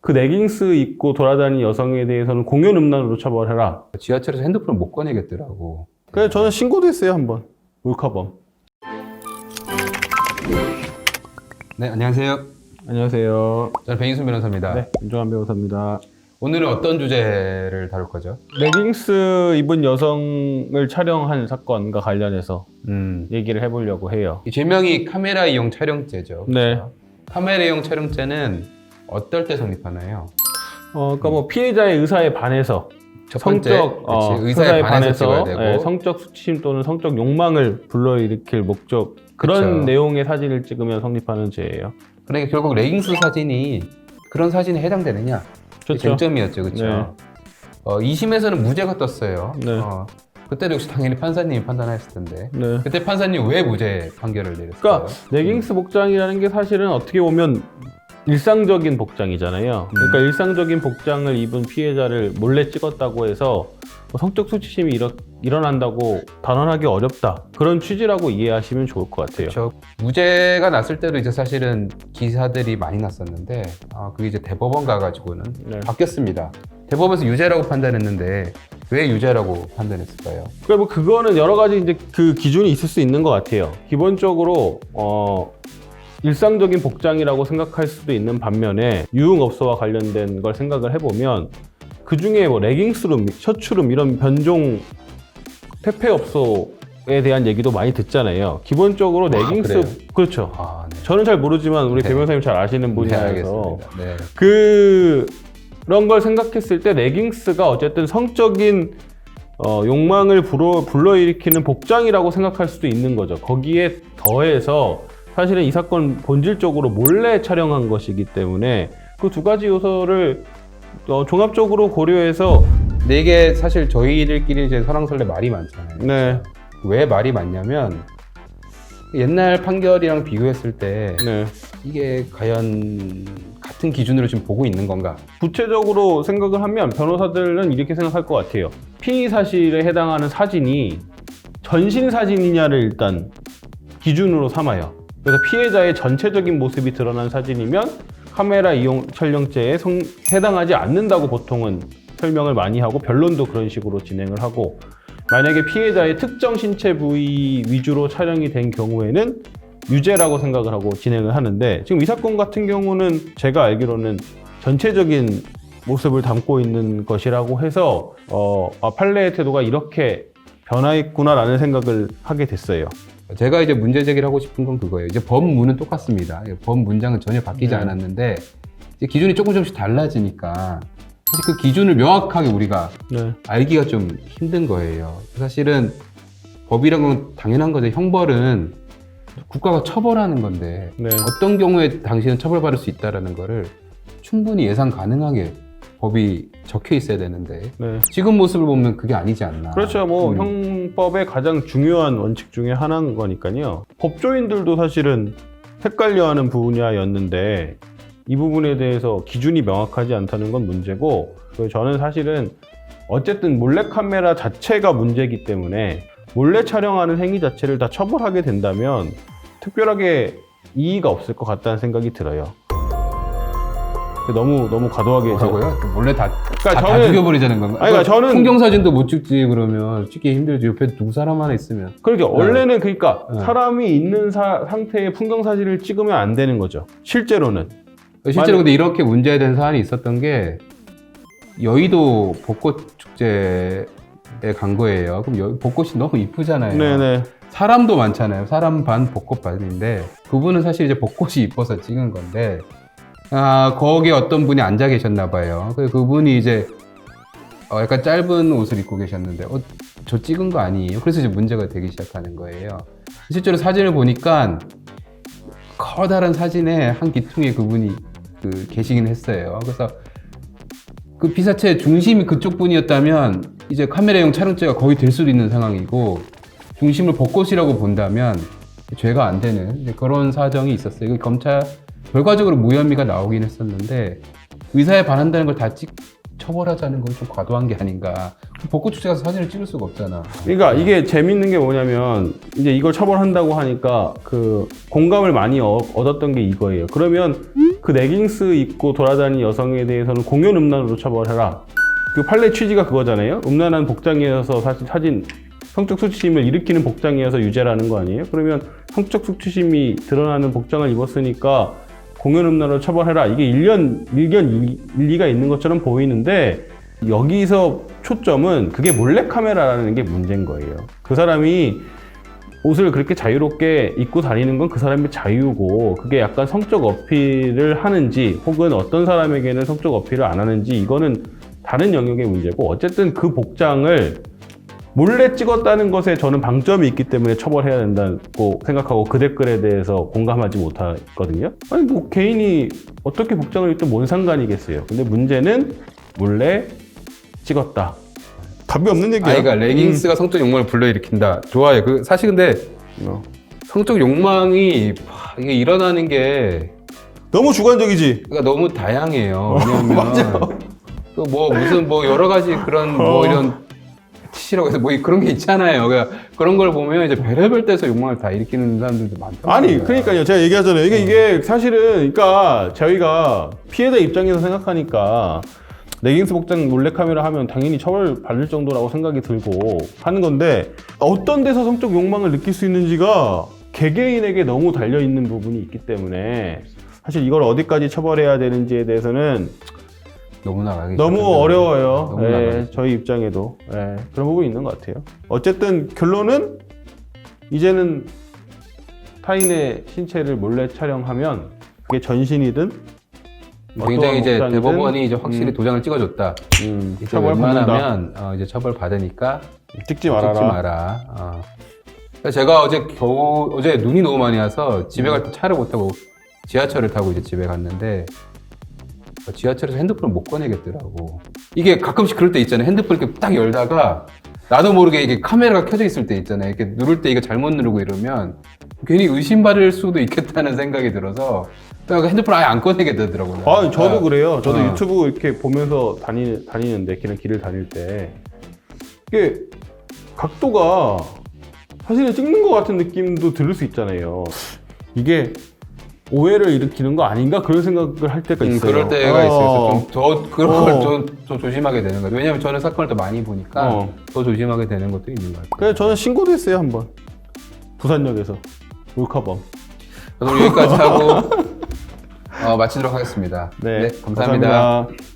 그 레깅스 입고 돌아다니는 여성에 대해서는 공연 음란으로 처벌해라. 지하철에서 핸드폰을 못 꺼내겠더라고. 그래서 저는 신고도 했어요 한번 몰카범. 네, 안녕하세요. 안녕하세요. 저는 백인순 변호사입니다. 네, 윤종환 변호사입니다. 오늘은 어떤 주제를 다룰 거죠? 레깅스 입은 여성을 촬영한 사건과 관련해서 음, 얘기를 해보려고 해요. 이 제명이 카메라 이용 촬영죄죠. 네. 카메라 이용 촬영죄는 어떨 때 성립하나요? 어, 그러니까 뭐 피해자의 의사에 반해서 첫 번째, 성적 어, 그치, 의사에 반해서 찍어야 되고 예, 성적 수치심 또는 성적 욕망을 불러일으킬 목적 그런 그쵸. 내용의 사진을 찍으면 성립하는 죄예요. 그러니까 결국 레깅스 사진이 그런 사진에 해당되느냐? 쟁점이었죠, 그렇죠? 네. 어, 2심에서는 무죄가 떴어요. 네. 어, 그때도 역시 당연히 판사님이 판단하셨을 텐데 네. 그때 판사님 왜 무죄 판결을 내렸어요? 그러니까 레깅스 복장이라는 게 사실은 어떻게 보면 일상적인 복장이잖아요. 그러니까 일상적인 복장을 입은 피해자를 몰래 찍었다고 해서 뭐 성적 수치심이 일어, 일어난다고 단언하기 어렵다. 그런 취지라고 이해하시면 좋을 것 같아요. 저 무죄가 났을 때도 이제 사실은 기사들이 많이 났었는데 아, 그게 이제 대법원 가가지고는 네. 바뀌었습니다. 대법원에서 유죄라고 판단했는데 왜 유죄라고 판단했을까요? 그러니까 뭐 그거는 여러 가지 이제 그 기준이 있을 수 있는 것 같아요. 기본적으로 어 일상적인 복장이라고 생각할 수도 있는 반면에 유흥업소와 관련된 걸 생각을 해보면 그 중에 뭐 레깅스룸, 셔츠룸 이런 변종 택배업소에 대한 얘기도 많이 듣잖아요. 기본적으로 레깅스 그래요? 그렇죠. 아, 네. 저는 잘 모르지만 우리 네. 대변사님 잘 아시는 네, 분이라서. 네. 그 그런 걸 생각했을 때 레깅스가 어쨌든 성적인 어, 욕망을 불어, 불러일으키는 복장이라고 생각할 수도 있는 거죠. 거기에 더해서 사실은 이 사건 본질적으로 몰래 촬영한 것이기 때문에 그 두 가지 요소를 어, 종합적으로 고려해서 근데 이게 사실 저희들끼리 이제 설왕설래 말이 많잖아요. 네, 왜 말이 많냐면 옛날 판결이랑 비교했을 때 네. 이게 과연 같은 기준으로 지금 보고 있는 건가? 구체적으로 생각을 하면 변호사들은 이렇게 생각할 것 같아요. 피의 사실에 해당하는 사진이 전신 사진이냐를 일단 기준으로 삼아요. 그래서 피해자의 전체적인 모습이 드러난 사진이면 카메라 이용 촬영죄에 성- 해당하지 않는다고 보통은 설명을 많이 하고 변론도 그런 식으로 진행을 하고 만약에 피해자의 특정 신체 부위 위주로 촬영이 된 경우에는 유죄라고 생각을 하고 진행을 하는데 지금 이 사건 같은 경우는 제가 알기로는 전체적인 모습을 담고 있는 것이라고 해서 어, 아, 판례의 태도가 이렇게 변화했구나라는 생각을 하게 됐어요. 제가 이제 문제 제기를 하고 싶은 건 그거예요. 이제 법문은 똑같습니다. 법 문장은 전혀 바뀌지 네. 않았는데 이제 기준이 조금 조금씩 달라지니까 사실 그 기준을 명확하게 우리가 네. 알기가 좀 힘든 거예요. 사실은 법이란 건 당연한 거죠. 형벌은 국가가 처벌하는 건데 네. 어떤 경우에 당신은 처벌받을 수 있다라는 거를 충분히 예상 가능하게 법이 적혀 있어야 되는데 네. 지금 모습을 보면 그게 아니지 않나. 그렇죠. 뭐 음. 형법의 가장 중요한 원칙 중에 하나인 거니까요. 법조인들도 사실은 헷갈려하는 분야였는데 이 부분에 대해서 기준이 명확하지 않다는 건 문제고 그리고 저는 사실은 어쨌든 몰래카메라 자체가 문제이기 때문에 몰래 촬영하는 행위 자체를 다 처벌하게 된다면 특별하게 이의가 없을 것 같다는 생각이 들어요. 너무 너무 과도하게 제가- 뭐라고요? 몰래 다, 그러니까 다, 다 저는- 죽여버리자는 건가? 아니, 그러니까 저는- 풍경 사진도 못 찍지 그러면 찍기 힘들지 옆에 누구 사람 하나 있으면 그러게 원래는 그러니까 네. 사람이 있는 사- 상태의 풍경 사진을 찍으면 안 되는 거죠. 실제로는. 실제로 근데 이렇게 문제된 사안이 있었던 게 여의도 벚꽃 축제에 간 거예요. 그럼 여, 벚꽃이 너무 이쁘잖아요. 네네. 사람도 많잖아요. 사람 반 벚꽃 반인데 그분은 사실 이제 벚꽃이 이뻐서 찍은 건데 아 거기에 어떤 분이 앉아 계셨나 봐요. 그 그분이 이제 어, 약간 짧은 옷을 입고 계셨는데 어, 저 찍은 거 아니에요? 그래서 이제 문제가 되기 시작하는 거예요. 실제로 사진을 보니까 커다란 사진에 한 기퉁에 그분이 그 계시긴 했어요. 그래서 그 피사체 중심이 그쪽 분이었다면 이제 카메라용 촬영죄가 거의 될 수도 있는 상황이고 중심을 벚꽃이라고 본다면 죄가 안 되는 그런 사정이 있었어요. 그 검찰 결과적으로 무혐의가 나오긴 했었는데 의사에 반한다는 걸 다 찍 처벌하자는 건 좀 과도한 게 아닌가. 벚꽃 축제 가서 사진을 찍을 수가 없잖아. 그러니까 이게 재밌는 게 뭐냐면 이제 이걸 처벌한다고 하니까 그 공감을 많이 어- 얻었던 게 이거예요. 그러면 그 레깅스 입고 돌아다니는 여성에 대해서는 공연 음란으로 처벌해라. 그 판례 취지가 그거잖아요. 음란한 복장이어서 사실 사진 성적 수치심을 일으키는 복장이어서 유죄라는 거 아니에요? 그러면 성적 수치심이 드러나는 복장을 입었으니까 공연 음란으로 처벌해라. 이게 일견 일견 일리가 있는 것처럼 보이는데 여기서 초점은 그게 몰래카메라라는 게 문제인 거예요. 그 사람이 옷을 그렇게 자유롭게 입고 다니는 건 그 사람의 자유고 그게 약간 성적 어필을 하는지 혹은 어떤 사람에게는 성적 어필을 안 하는지 이거는 다른 영역의 문제고 어쨌든 그 복장을 몰래 찍었다는 것에 저는 방점이 있기 때문에 처벌해야 된다고 생각하고 그 댓글에 대해서 공감하지 못하거든요. 아니 뭐 개인이 어떻게 복장을 입든 뭔 상관이겠어요. 근데 문제는 몰래 찍었다. 답이 없는 얘기야. 아이가 레깅스가 성적 욕망을 불러일으킨다. 좋아요. 그 사실 근데 음. 어. 성적 욕망이 하, 이게 일어나는 게 너무 주관적이지. 그러니까 너무 다양해요. 왜냐하면 맞아. 그뭐 무슨 뭐 여러 가지 그런 뭐 어. 이런 티시라고 해서 뭐 그런 게 있잖아요. 그러니까 그런 걸 보면 이제 별의별 데서 욕망을 다 일으키는 사람들도 많다. 아니, 그러니까요. 제가 얘기하잖아요. 이게, 이게 사실은, 그러니까 저희가 피해자 입장에서 생각하니까 레깅스 복장 몰래카메라 하면 당연히 처벌 받을 정도라고 생각이 들고 하는 건데 어떤 데서 성적 욕망을 느낄 수 있는지가 개개인에게 너무 달려있는 부분이 있기 때문에 사실 이걸 어디까지 처벌해야 되는지에 대해서는 너무 나가기 너무. 어려워요. 너무 예, 나가기 저희 입장에도 예, 그런 부분이 있는 것 같아요. 어쨌든 결론은 이제는 타인의 신체를 몰래 촬영하면 그게 전신이든 굉장히 어떠한 이제 대법원이 이제 확실히 음, 도장을 찍어줬다. 음, 이제 처벌 받는다. 웬만하면 어, 이제 처벌 받으니까 찍지 말아라. 찍지 마라. 어. 제가 어제 겨우 어제 눈이 너무 많이 와서 집에 갈 때 차를 못 타고 지하철을 타고 이제 집에 갔는데 어, 지하철에서 핸드폰을 못 꺼내겠더라고. 이게 가끔씩 그럴 때 있잖아요. 핸드폰 이렇게 딱 열다가 나도 모르게 이게 카메라가 켜져 있을 때 있잖아요. 이렇게 누를 때 이거 잘못 누르고 이러면 괜히 의심받을 수도 있겠다는 생각이 들어서 핸드폰 아예 안 꺼내게 되더라고요. 아, 저도 아, 그래요. 저도 어. 유튜브 이렇게 보면서 다니, 다니는데, 그냥 길을 다닐 때. 이게 각도가 사진을 찍는 것 같은 느낌도 들을 수 있잖아요. 이게 오해를 일으키는 거 아닌가? 그런 생각을 할 때가 음, 있어요. 그럴 때가 있어요. 어. 좀더 그런 어. 걸더 조심하게 되는 거예요. 왜냐하면 저는 사건을 더 많이 보니까 어. 더 조심하게 되는 것도 있는 것 같아요. 그래서 저는 신고도 했어요, 한 번. 부산역에서. 몰카범. 그럼 여기까지 하고 어, 마치도록 하겠습니다. 네, 감사합니다. 감사합니다.